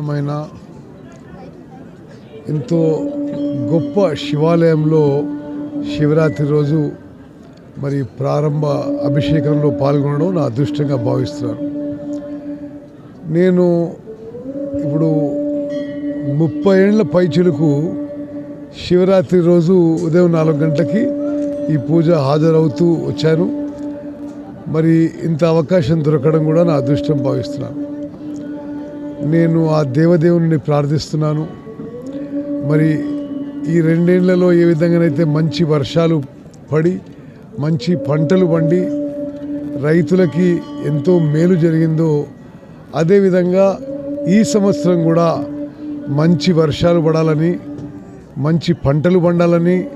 మైన ఎంతో గొప్ప శివాలయంలో శివరాత్రి రోజు మరి ప్రారంభ అభిషేకంలో పాల్గొనడం నా అదృష్టంగా భావిస్తున్నాను. నేను ఇప్పుడు ముప్పై ఏళ్ళ పైచులకు శివరాత్రి రోజు ఉదయం నాలుగు గంటలకి ఈ పూజ హాజరవుతూ వచ్చాను. మరి ఇంత అవకాశం దొరకడం కూడా నా అదృష్టం భావిస్తున్నాను. నేను ఆ దేవదేవుని ప్రార్థిస్తున్నాను. మరి ఈ రెండేళ్ళలో ఏ విధంగానైతే మంచి వర్షాలు పడి మంచి పంటలు పండి రైతులకి ఎంతో మేలు జరిగిందో అదేవిధంగా ఈ సంవత్సరం కూడా మంచి వర్షాలు పడాలని మంచి పంటలు పండాలని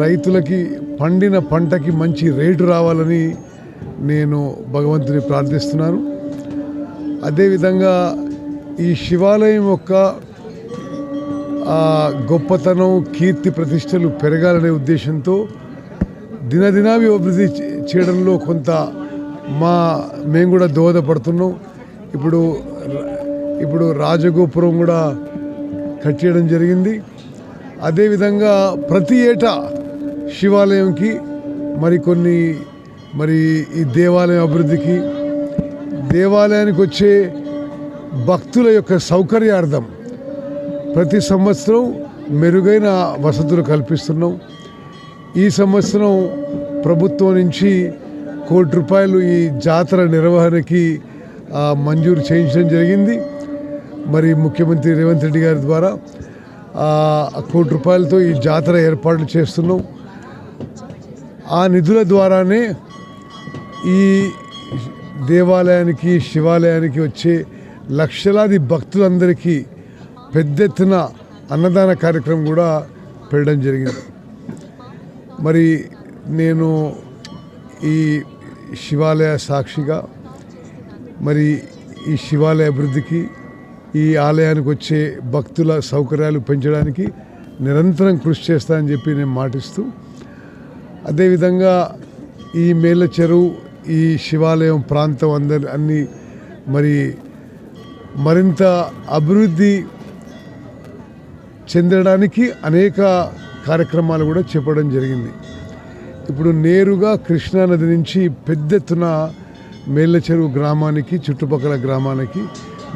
రైతులకి పండిన పంటకి మంచి రేటు రావాలని నేను భగవంతుని ప్రార్థిస్తున్నాను. అదేవిధంగా ఈ శివాలయం యొక్క గొప్పతనం కీర్తి ప్రతిష్టలు పెరగాలనే ఉద్దేశంతో దినదినావి అభివృద్ధి చేయడంలో కొంత మా మేము కూడా దోహదపడుతున్నాం. ఇప్పుడు ఇప్పుడు రాజగోపురం కూడా కట్టేయడం జరిగింది. అదేవిధంగా ప్రతి ఏటా శివాలయంకి మరికొన్ని మరి ఈ దేవాలయం అభివృద్ధికి దేవాలయానికి వచ్చే భక్తుల యొక్క సౌకర్యార్థం ప్రతి సంవత్సరం మెరుగైన వసతులు కల్పిస్తున్నాం. ఈ సంవత్సరం ప్రభుత్వం నుంచి కోటి రూపాయలు ఈ జాతర నిర్వహణకి మంజూరు చేయించడం జరిగింది. మరి ముఖ్యమంత్రి రేవంత్ రెడ్డి గారి ద్వారా కోటి రూపాయలతో ఈ జాతర ఏర్పాట్లు చేస్తున్నాం. ఆ నిధుల ద్వారానే ఈ దేవాలయానికి శివాలయానికి వచ్చే లక్షలాది భక్తులందరికీ పెద్ద ఎత్తున అన్నదాన కార్యక్రమం కూడా పెట్టడం జరిగింది. మరి నేను ఈ శివాలయ సాక్షిగా మరి ఈ శివాలయ అభివృద్ధికి ఈ ఆలయానికి వచ్చే భక్తుల సౌకర్యాలు పెంచడానికి నిరంతరం కృషి చేస్తానని చెప్పి నేను మాటిస్తూ అదేవిధంగా ఈ మేళ్ళ చెరువు ఈ శివాలయం ప్రాంతం అందరి అన్ని మరి మరింత అభివృద్ధి చెందడానికి అనేక కార్యక్రమాలు కూడా చెప్పడం జరిగింది. ఇప్పుడు నేరుగా కృష్ణానది నుంచి పెద్ద ఎత్తున మేళ్ళ చెరువు గ్రామానికి చుట్టుపక్కల గ్రామానికి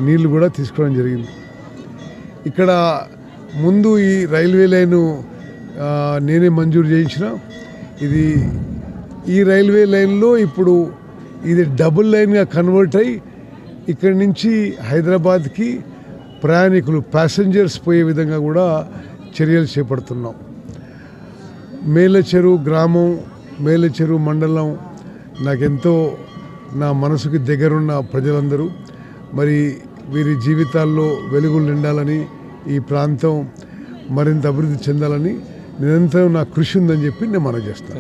నీళ్ళు కూడా తీసుకోవడం జరిగింది. ఇక్కడ ముందు ఈ రైల్వే లైను నేనే మంజూరు చేయించిన. ఇది ఈ రైల్వే లైన్లో ఇప్పుడు ఇది డబుల్ లైన్గా కన్వర్ట్ అయ్యి ఇక్కడి నుంచి హైదరాబాద్కి ప్రయాణికులు ప్యాసింజర్స్ పోయే విధంగా కూడా చర్యలు చేపడుతున్నాం. మేలచెరువు గ్రామం మేలచెరువు మండలం నాకెంతో నా మనసుకి దగ్గరున్న ప్రజలందరూ మరి వీరి జీవితాల్లో వెలుగులు నిండాలని ఈ ప్రాంతం మరింత అభివృద్ధి చెందాలని నిరంతరం నా కృషి ఉందని చెప్పి నేను మనం చేస్తాను.